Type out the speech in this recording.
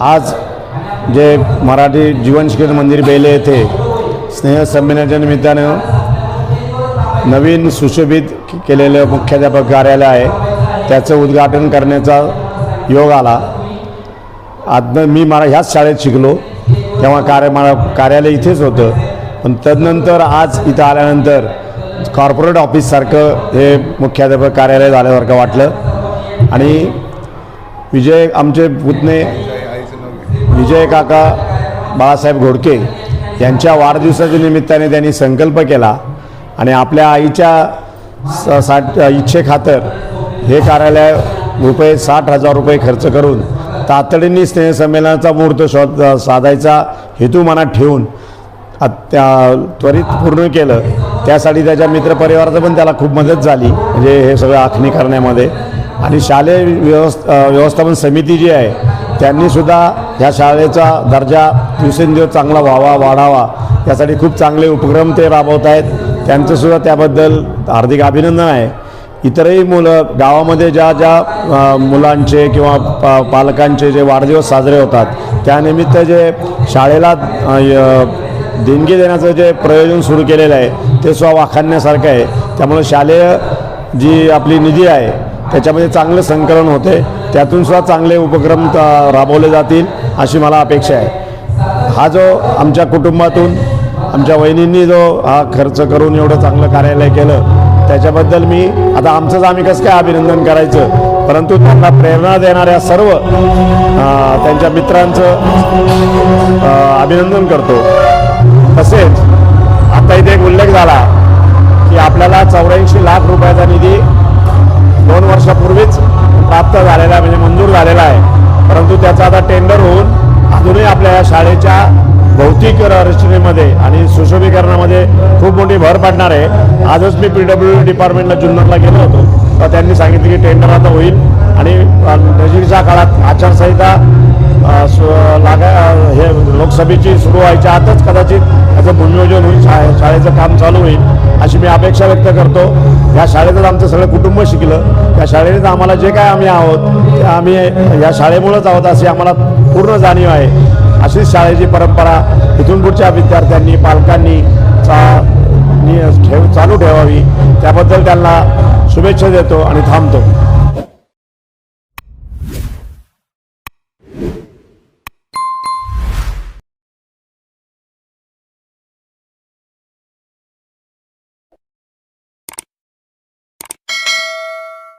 आज जे मराठी जीवनशिखर मंदिर बेले येथे स्नेहसंमेलनाच्या निमित्तानं नवीन सुशोभित केलेलं मुख्याध्यापक कार्यालय आहे. त्याचं उद्घाटन करण्याचा योग आला. आजनं मी मला ह्याच शाळेत शिकलो. तेव्हा कार्य मला कार्यालय इथेच होतं. पण तदनंतर आज इथं आल्यानंतर कॉर्पोरेट ऑफिससारखं हे मुख्याध्यापक कार्यालय झाल्यासारखं वाटलं. आणि विजय आमचे पुतणे विजय काका बाळासाहेब घोडके यांच्या वाढदिवसाच्या निमित्ताने त्यांनी संकल्प केला आणि आपल्या आईच्या स साठ इच्छेखातर हे कार्यालय रुपये साठ हजार रुपये खर्च करून तातडीने स्नेहसंमेलनाचा मुहूर्त शोध साधायचा हेतू मनात ठेवून आत- त्या त्वरित पूर्ण केलं. त्यासाठी त्याच्या मित्रपरिवाराचं पण त्याला खूप मदत झाली. म्हणजे हे सगळं आखणी करण्यामध्ये. आणि शालेय व्यवस्थ व्यवस्थापन समिती जी आहे त्यांनीसुद्धा ह्या शाळेचा दर्जा दिवसेंदिवस चांगला व्हावा वाढावा यासाठी खूप चांगले उपक्रम ते राबवत आहेत. त्यांचंसुद्धा त्याबद्दल हार्दिक अभिनंदन आहे. इतरही मुलं गावामध्ये ज्या ज्या मुलांचे किंवा पा पालकांचे जे वाढदिवस साजरे होतात त्यानिमित्त जे शाळेला य- देणगी देण्याचं जे प्रयोजन सुरू केलेलं आहे ते सुद्धा वाखाणण्यासारखं आहे. त्यामुळे शालेय जी आपली निधी आहे त्याच्यामध्ये चांगलं संकलन होते. त्यातून सुद्धा चांगले उपक्रम राबवले जातील अशी मला अपेक्षा आहे. हा जो आमच्या कुटुंबातून आमच्या वहिनींनी जो हा खर्च करून एवढं चांगलं कार्यालय केलं त्याच्याबद्दल मी आता आमचंच आम्ही कसं काय अभिनंदन करायचं? परंतु त्यांना प्रेरणा देणाऱ्या सर्व त्यांच्या मित्रांचं अभिनंदन करतो. तसेच आता इथे एक उल्लेख झाला की आपल्याला चौऱ्याऐंशी लाख रुपयाचा निधी दोन वर्षापूर्वीच प्राप्त झालेला आहे म्हणजे मंजूर झालेला आहे. परंतु त्याचा आता टेंडर होऊन अजूनही आपल्या या शाळेच्या भौतिक रचनेमध्ये आणि सुशोभीकरणामध्ये खूप मोठी भर पडणार आहे. आजच मी पी डब्ल्यू डिपार्टमेंटला जुन्नरला गेलो होतो. तर त्यांनी सांगितलं की टेंडर आता होईल. आणि नजीकच्या काळात आचारसंहिता सु- लागा हे लोकसभेची सुरू व्हायच्या आतच कदाचित त्याचं भूमियोजन होईल शा शाळेचं काम चालू होईल. अशी मी अपेक्षा व्यक्त करतो. या शाळेतच आमचं सगळं कुटुंब शिकलं. त्या शाळेनेच आम्हाला जे काय आम्ही आहोत ते आम्ही या शाळेमुळंच आहोत अशी आम्हाला पूर्ण जाणीव आहे. अशीच शाळेची परंपरा इथून पुढच्या विद्यार्थ्यांनी पालकांनी चा ठेव चालू ठेवावी. त्याबद्दल त्यांना शुभेच्छा देतो आणि थांबतो.